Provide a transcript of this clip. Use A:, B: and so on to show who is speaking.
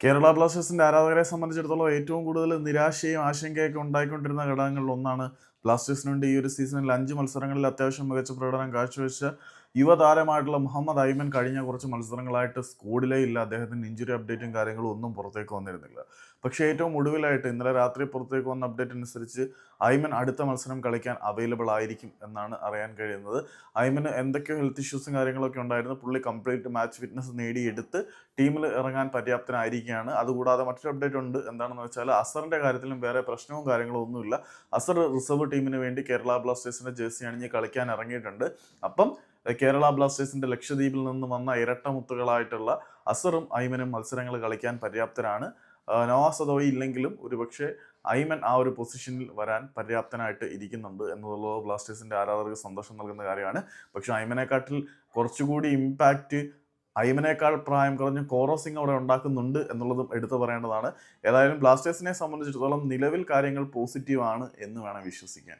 A: കേരള ബ്ലാസ്റ്റേഴ്സിന്റെ ആരാധകരെ സംബന്ധിച്ചിടത്തോളം ഏറ്റവും കൂടുതൽ നിരാശയും ആശങ്കയൊക്കെ ഉണ്ടായിക്കൊണ്ടിരുന്ന ഘടകങ്ങളിൽ ഒന്നാണ് ബ്ലാസ്റ്റേഴ്സിന് വേണ്ടി ഈ ഒരു സീസണിൽ അഞ്ച് മത്സരങ്ങളിൽ അത്യാവശ്യം മികച്ച പ്രകടനം കാഴ്ചവെച്ച യുവതാരമായിട്ടുള്ള മുഹമ്മദ് ഐമൻ കഴിഞ്ഞ കുറച്ച് മത്സരങ്ങളായിട്ട് സ്കോഡിലേ ഇല്ല. അദ്ദേഹത്തിന് ഇഞ്ചുറി അപ്ഡേറ്റും കാര്യങ്ങളും ഒന്നും പുറത്തേക്ക് വന്നിരുന്നില്ല. പക്ഷേ ഏറ്റവും ഒടുവിലായിട്ട് ഇന്നലെ രാത്രി പുറത്തേക്ക് വന്ന അപ്ഡേറ്റ് അനുസരിച്ച് ഐമൻ അടുത്ത മത്സരം കളിക്കാൻ അവൈലബിൾ ആയിരിക്കും എന്നാണ് അറിയാൻ കഴിയുന്നത്. ഐമന് എന്തൊക്കെയോ ഹെൽത്ത് ഇഷ്യൂസും കാര്യങ്ങളൊക്കെ ഉണ്ടായിരുന്നു. പുള്ളി കംപ്ലീറ്റ് മാച്ച് ഫിറ്റ്നസ് നേടിയെടുത്ത് ടീമിൽ ഇറങ്ങാൻ പര്യാപ്തനായിരിക്കുകയാണ്. അതുകൂടാതെ മറ്റൊരു അപ്ഡേറ്റ് ഉണ്ട്. എന്താണെന്ന് വെച്ചാൽ അസറിന്റെ കാര്യത്തിലും വേറെ പ്രശ്നവും കാര്യങ്ങളും ഒന്നുമില്ല. അസർ റിസർവ് ടീമിന് വേണ്ടി കേരള ബ്ലാസ്റ്റേഴ്സിന്റെ ജേഴ്സി അണിഞ്ഞ് കളിക്കാൻ ഇറങ്ങിയിട്ടുണ്ട്. അപ്പം കേരള ബ്ലാസ്റ്റേഴ്സിന്റെ ലക്ഷദ്വീപിൽ നിന്ന് വന്ന ഇരട്ടമുത്തുകളായിട്ടുള്ള അസറും ഐമനും മത്സരങ്ങൾ കളിക്കാൻ പര്യാപ്തരാണ്. നവാസ് ഇല്ലെങ്കിലും ഒരുപക്ഷെ ഐമൻ ആ ഒരു പൊസിഷനിൽ വരാൻ പര്യാപ്തനായിട്ട് ഇരിക്കുന്നുണ്ട് എന്നുള്ളത് ബ്ലാസ്റ്റേഴ്സിന്റെ ആരാധകർക്ക് സന്തോഷം നൽകുന്ന കാര്യമാണ്. പക്ഷെ ഐമനെക്കാട്ടിൽ കുറച്ചുകൂടി ഇമ്പാക്റ്റ് ഐമനേക്കാൾ പ്രായം കുറഞ്ഞ് കോറോസിങ് അവിടെ ഉണ്ടാക്കുന്നുണ്ട് എന്നുള്ളതും എടുത്തു പറയേണ്ടതാണ്. ഏതായാലും ബ്ലാസ്റ്റേഴ്സിനെ സംബന്ധിച്ചിടത്തോളം നിലവിൽ കാര്യങ്ങൾ പോസിറ്റീവ് ആണ് എന്ന് വേണം വിശ്വസിക്കാൻ.